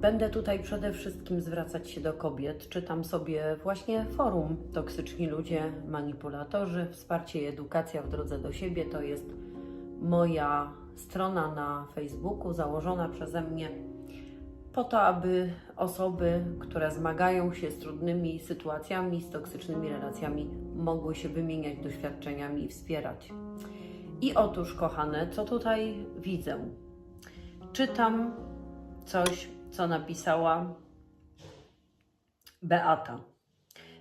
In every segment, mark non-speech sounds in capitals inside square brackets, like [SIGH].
Będę tutaj przede wszystkim zwracać się do kobiet. Czytam sobie właśnie forum Toksyczni Ludzie, Manipulatorzy, Wsparcie i Edukacja w drodze do siebie. To jest moja strona na Facebooku, założona przeze mnie po to, aby osoby, które zmagają się z trudnymi sytuacjami, z toksycznymi relacjami, mogły się wymieniać doświadczeniami i wspierać. I otóż, kochane, co tutaj widzę? Czytam coś, co napisała Beata.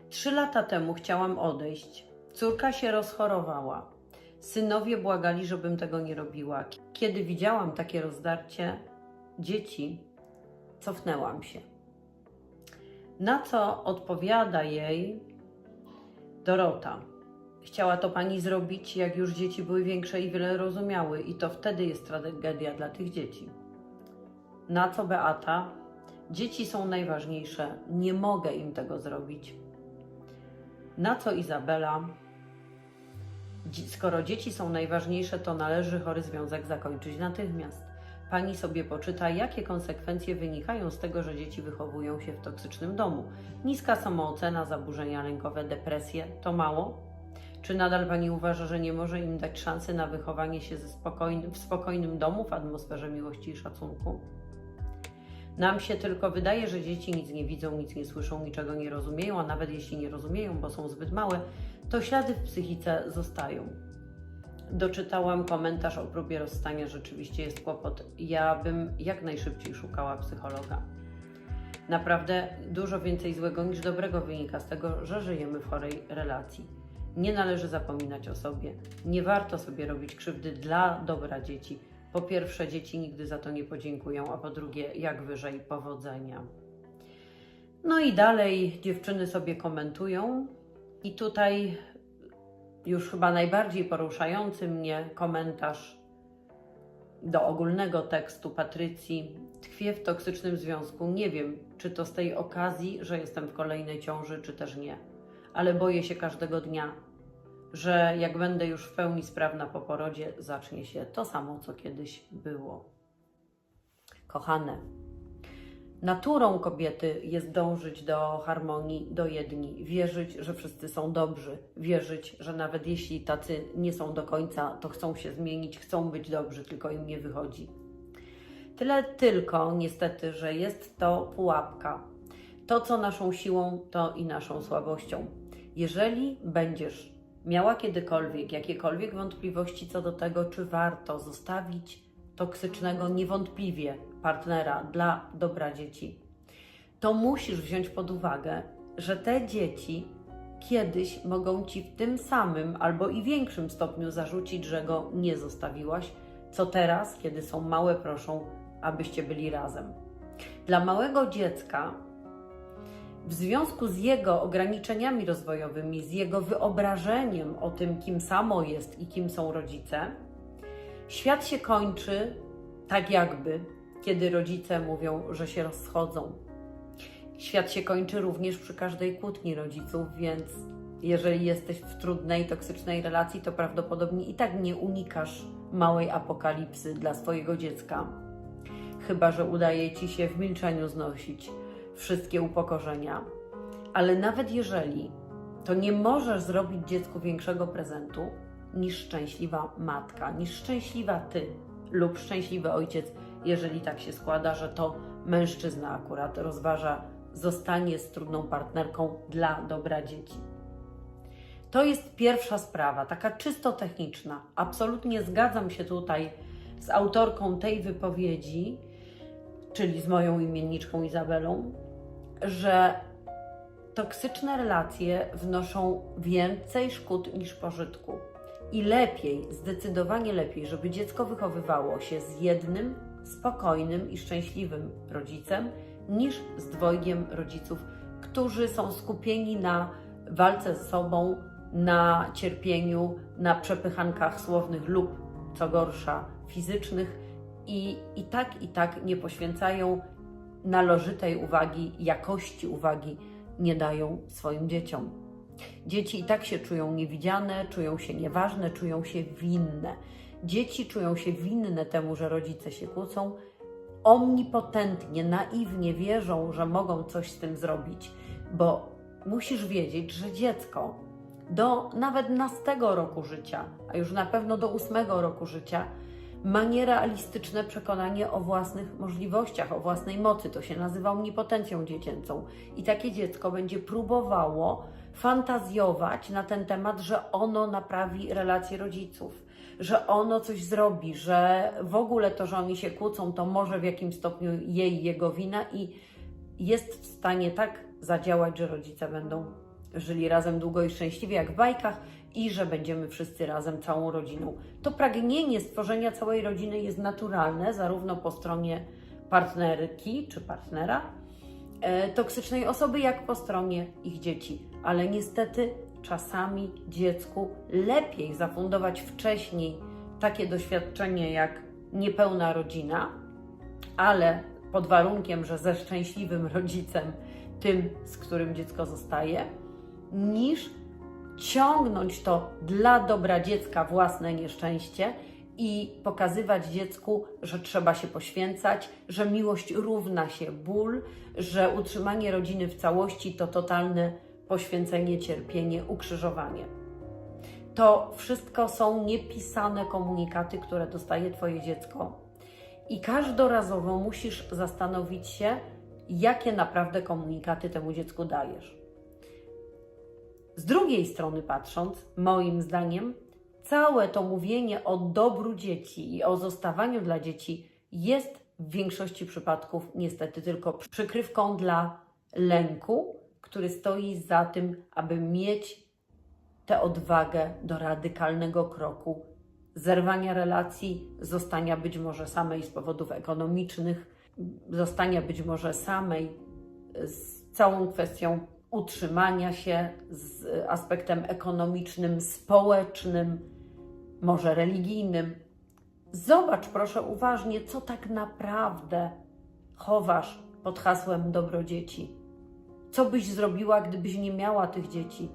Trzy lata temu chciałam odejść. Córka się rozchorowała. Synowie błagali, żebym tego nie robiła. Kiedy widziałam takie rozdarcie dzieci, cofnęłam się. Na co odpowiada jej Dorota. Chciała to pani zrobić, jak już dzieci były większe i wiele rozumiały, i to wtedy jest tragedia dla tych dzieci. Na co Beata? Dzieci są najważniejsze, nie mogę im tego zrobić. Na co Izabela? Skoro dzieci są najważniejsze, to należy chory związek zakończyć natychmiast. Pani sobie poczyta, jakie konsekwencje wynikają z tego, że dzieci wychowują się w toksycznym domu. Niska samoocena, zaburzenia lękowe, depresje to mało? Czy nadal Pani uważa, że nie może im dać szansy na wychowanie się spokojnym, w spokojnym domu, w atmosferze miłości i szacunku? Nam się tylko wydaje, że dzieci nic nie widzą, nic nie słyszą, niczego nie rozumieją, a nawet jeśli nie rozumieją, bo są zbyt małe, to ślady w psychice zostają. Doczytałam komentarz o próbie rozstania, rzeczywiście jest kłopot. Ja bym jak najszybciej szukała psychologa. Naprawdę dużo więcej złego niż dobrego wynika z tego, że żyjemy w chorej relacji. Nie należy zapominać o sobie. Nie warto sobie robić krzywdy dla dobra dzieci. Po pierwsze, dzieci nigdy za to nie podziękują, a po drugie, jak wyżej, powodzenia. No i dalej dziewczyny sobie komentują, i tutaj już chyba najbardziej poruszający mnie komentarz do ogólnego tekstu Patrycji. Tkwię w toksycznym związku. Nie wiem, czy to z tej okazji, że jestem w kolejnej ciąży, czy też nie, ale boję się każdego dnia, że jak będę już w pełni sprawna po porodzie, zacznie się to samo, co kiedyś było. Kochane, Naturą kobiety jest dążyć do harmonii, do jedni, wierzyć, że wszyscy są dobrzy, wierzyć, że nawet jeśli tacy nie są do końca, to chcą się zmienić, chcą być dobrzy, tylko im nie wychodzi. Tyle tylko, niestety, że jest to pułapka. To, co naszą siłą, to i naszą słabością. Jeżeli będziesz miała kiedykolwiek jakiekolwiek wątpliwości co do tego, czy warto zostawić toksycznego niewątpliwie partnera dla dobra dzieci, to musisz wziąć pod uwagę, że te dzieci kiedyś mogą ci w tym samym albo i większym stopniu zarzucić, że go nie zostawiłaś, co teraz, kiedy są małe, proszą, abyście byli razem. Dla małego dziecka, w związku z jego ograniczeniami rozwojowymi, z jego wyobrażeniem o tym, kim samo jest i kim są rodzice, Świat się kończy tak jakby, kiedy rodzice mówią, że się rozchodzą. Świat się kończy również przy każdej kłótni rodziców, więc jeżeli jesteś w trudnej, toksycznej relacji, to prawdopodobnie i tak nie unikasz małej apokalipsy dla swojego dziecka. Chyba, że udaje ci się w milczeniu znosić wszystkie upokorzenia. Ale nawet jeżeli, to nie możesz zrobić dziecku większego prezentu, niż szczęśliwa matka, niż szczęśliwa ty lub szczęśliwy ojciec, jeżeli tak się składa, że to mężczyzna akurat rozważa zostanie z trudną partnerką dla dobra dzieci. To jest pierwsza sprawa, taka czysto techniczna. Absolutnie zgadzam się tutaj z autorką tej wypowiedzi, czyli z moją imienniczką Izabelą, że toksyczne relacje wnoszą więcej szkód niż pożytku. I lepiej, zdecydowanie lepiej, żeby dziecko wychowywało się z jednym spokojnym i szczęśliwym rodzicem, niż z dwojgiem rodziców, którzy są skupieni na walce z sobą, na cierpieniu, na przepychankach słownych lub, co gorsza, fizycznych i, i tak, i tak nie poświęcają należytej uwagi, jakości uwagi nie dają swoim dzieciom. Dzieci i tak się czują niewidziane, czują się nieważne, czują się winne. Dzieci czują się winne temu, że rodzice się kłócą, omnipotentnie, naiwnie wierzą, że mogą coś z tym zrobić, bo musisz wiedzieć, że dziecko do nawet nastego roku życia, a już na pewno do ósmego roku życia, ma nierealistyczne przekonanie o własnych możliwościach, o własnej mocy. To się nazywa omnipotencją dziecięcą. I takie dziecko będzie próbowało fantazjować na ten temat, że ono naprawi relacje rodziców, że ono coś zrobi, że w ogóle to, że oni się kłócą, to może w jakimś stopniu jej, jego wina i jest w stanie tak zadziałać, że rodzice będą żyli razem długo i szczęśliwie, jak w bajkach, i że będziemy wszyscy razem, całą rodziną. To pragnienie stworzenia całej rodziny jest naturalne, zarówno po stronie partnerki czy partnera, e, toksycznej osoby, jak po stronie ich dzieci. Ale niestety czasami dziecku lepiej zafundować wcześniej takie doświadczenie jak niepełna rodzina, ale pod warunkiem, że ze szczęśliwym rodzicem, tym, z którym dziecko zostaje, niż ciągnąć to dla dobra dziecka własne nieszczęście i pokazywać dziecku, że trzeba się poświęcać, że miłość równa się ból, że utrzymanie rodziny w całości to totalne poświęcenie, cierpienie, ukrzyżowanie. To wszystko są niepisane komunikaty, które dostaje Twoje dziecko. I każdorazowo musisz zastanowić się, jakie naprawdę komunikaty temu dziecku dajesz. Z drugiej strony patrząc, moim zdaniem, całe to mówienie o dobru dzieci i o zostawaniu dla dzieci jest w większości przypadków niestety tylko przykrywką dla lęku, który stoi za tym, aby mieć tę odwagę do radykalnego kroku zerwania relacji, zostania być może samej z powodów ekonomicznych, zostania być może samej z całą kwestią utrzymania się, z aspektem ekonomicznym, społecznym, może religijnym. Zobacz proszę uważnie, co tak naprawdę chowasz pod hasłem dobro dzieci. Co byś zrobiła, gdybyś nie miała tych dzieci?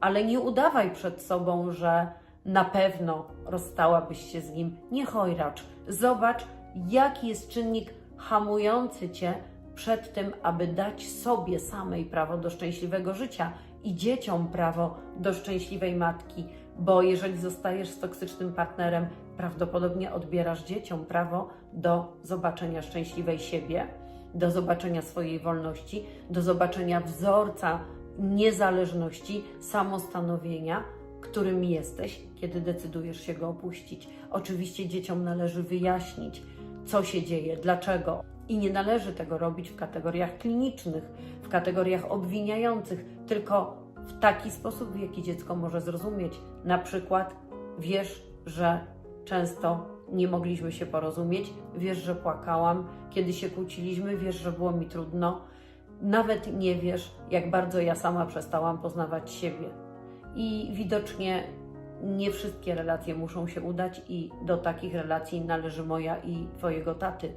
Ale nie udawaj przed sobą, że na pewno rozstałabyś się z nim. Nie chojracz. Zobacz, jaki jest czynnik hamujący cię przed tym, aby dać sobie samej prawo do szczęśliwego życia i dzieciom prawo do szczęśliwej matki, bo jeżeli zostajesz z toksycznym partnerem, prawdopodobnie odbierasz dzieciom prawo do zobaczenia szczęśliwej siebie, do zobaczenia swojej wolności, do zobaczenia wzorca niezależności, samostanowienia, którym jesteś, kiedy decydujesz się go opuścić. Oczywiście dzieciom należy wyjaśnić, co się dzieje, dlaczego. I nie należy tego robić w kategoriach klinicznych, w kategoriach obwiniających, tylko w taki sposób, w jaki dziecko może zrozumieć. Na przykład wiesz, że często nie mogliśmy się porozumieć, wiesz, że płakałam, kiedy się kłóciliśmy, wiesz, że było mi trudno. Nawet nie wiesz, jak bardzo ja sama przestałam poznawać siebie. I widocznie nie wszystkie relacje muszą się udać, i do takich relacji należy moja i Twojego taty.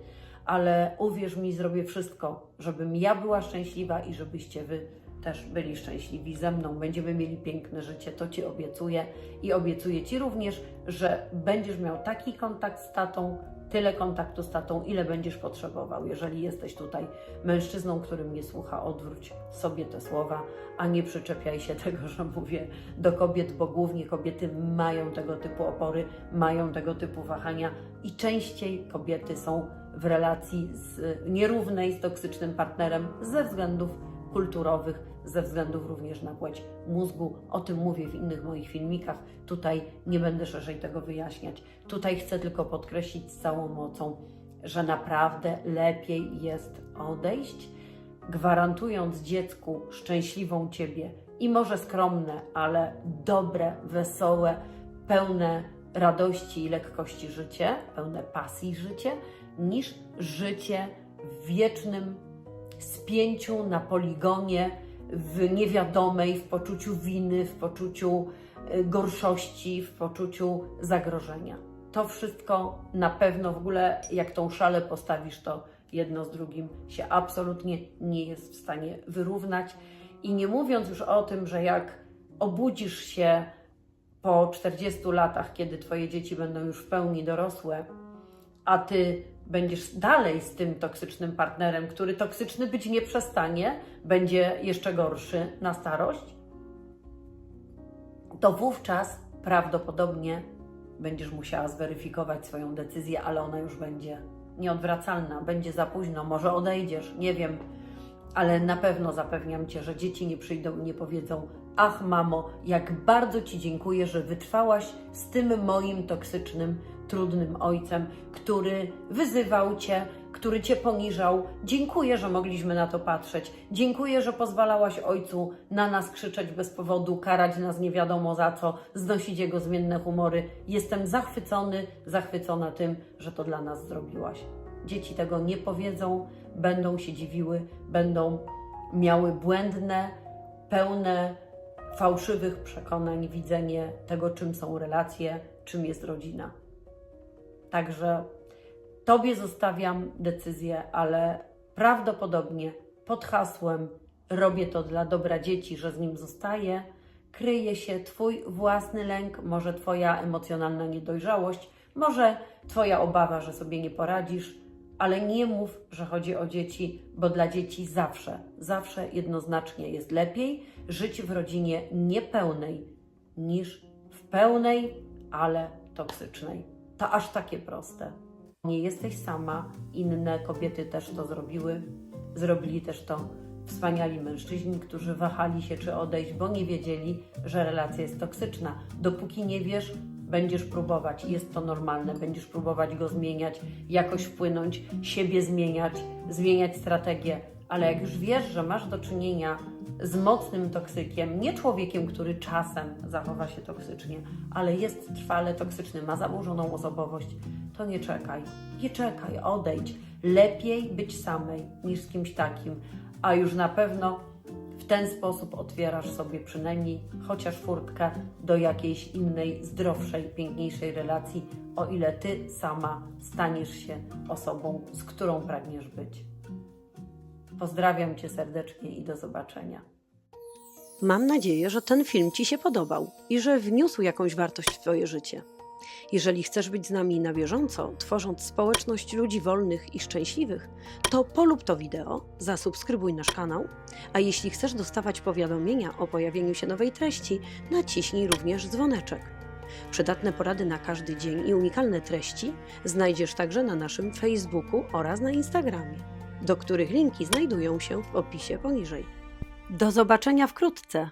Ale uwierz mi, zrobię wszystko, żebym ja była szczęśliwa i żebyście Wy też byli szczęśliwi ze mną. Będziemy mieli piękne życie, to Ci obiecuję. I obiecuję Ci również, że będziesz miał taki kontakt z tatą, tyle kontaktu z tatą, ile będziesz potrzebował. Jeżeli jesteś tutaj mężczyzną, który mnie słucha, odwróć sobie te słowa, a nie przyczepiaj się [LAUGHS] tego, że mówię do kobiet, bo głównie kobiety mają tego typu opory, mają tego typu wahania i częściej kobiety są w relacji z, nierównej z toksycznym partnerem ze względów kulturowych, ze względów również na płeć mózgu. O tym mówię w innych moich filmikach. Tutaj nie będę szerzej tego wyjaśniać. Tutaj chcę tylko podkreślić z całą mocą, że naprawdę lepiej jest odejść, gwarantując dziecku szczęśliwą ciebie i może skromne, ale dobre, wesołe, pełne radości i lekkości życie, pełne pasji życie, niż życie w wiecznym spięciu na poligonie, w niewiadomej, w poczuciu winy, w poczuciu y, gorszości, w poczuciu zagrożenia. To wszystko na pewno w ogóle, jak tą szalę postawisz, to jedno z drugim się absolutnie nie jest w stanie wyrównać. I nie mówiąc już o tym, że jak obudzisz się po 40 latach, kiedy Twoje dzieci będą już w pełni dorosłe, a Ty będziesz dalej z tym toksycznym partnerem, który toksyczny być nie przestanie, będzie jeszcze gorszy na starość, to wówczas prawdopodobnie będziesz musiała zweryfikować swoją decyzję, ale ona już będzie nieodwracalna, będzie za późno, może odejdziesz, nie wiem, ale na pewno zapewniam Cię, że dzieci nie przyjdą i nie powiedzą: Ach, mamo, jak bardzo Ci dziękuję, że wytrwałaś z tym moim toksycznym, trudnym ojcem, który wyzywał Cię, który Cię poniżał. Dziękuję, że mogliśmy na to patrzeć. Dziękuję, że pozwalałaś ojcu na nas krzyczeć bez powodu, karać nas nie wiadomo za co, znosić jego zmienne humory. Jestem zachwycony, zachwycona tym, że to dla nas zrobiłaś. Dzieci tego nie powiedzą, będą się dziwiły, będą miały błędne, pełne fałszywych przekonań widzenie tego, czym są relacje, czym jest rodzina. Także Tobie zostawiam decyzję, ale prawdopodobnie pod hasłem robię to dla dobra dzieci, że z nim zostaję, kryje się Twój własny lęk, może Twoja emocjonalna niedojrzałość, może Twoja obawa, że sobie nie poradzisz, ale nie mów, że chodzi o dzieci, bo dla dzieci zawsze, zawsze jednoznacznie jest lepiej żyć w rodzinie niepełnej niż w pełnej, ale toksycznej. To aż takie proste. Nie jesteś sama, inne kobiety też to zrobiły. Zrobili też to wspaniali mężczyźni, którzy wahali się, czy odejść, bo nie wiedzieli, że relacja jest toksyczna. Dopóki nie wiesz, będziesz próbować, jest to normalne, będziesz próbować go zmieniać, jakoś wpłynąć, siebie zmieniać, zmieniać strategię, ale jak już wiesz, że masz do czynienia z mocnym toksykiem, nie człowiekiem, który czasem zachowa się toksycznie, ale jest trwale toksyczny, ma zaburzoną osobowość, to nie czekaj, nie czekaj, odejdź. Lepiej być samej niż z kimś takim, a już na pewno w ten sposób otwierasz sobie przynajmniej chociaż furtkę do jakiejś innej, zdrowszej, piękniejszej relacji, o ile ty sama staniesz się osobą, z którą pragniesz być. Pozdrawiam cię serdecznie i do zobaczenia. Mam nadzieję, że ten film Ci się podobał i że wniósł jakąś wartość w Twoje życie. Jeżeli chcesz być z nami na bieżąco, tworząc społeczność ludzi wolnych i szczęśliwych, to polub to wideo, zasubskrybuj nasz kanał, a jeśli chcesz dostawać powiadomienia o pojawieniu się nowej treści, naciśnij również dzwoneczek. Przydatne porady na każdy dzień i unikalne treści znajdziesz także na naszym Facebooku oraz na Instagramie, do których linki znajdują się w opisie poniżej. Do zobaczenia wkrótce!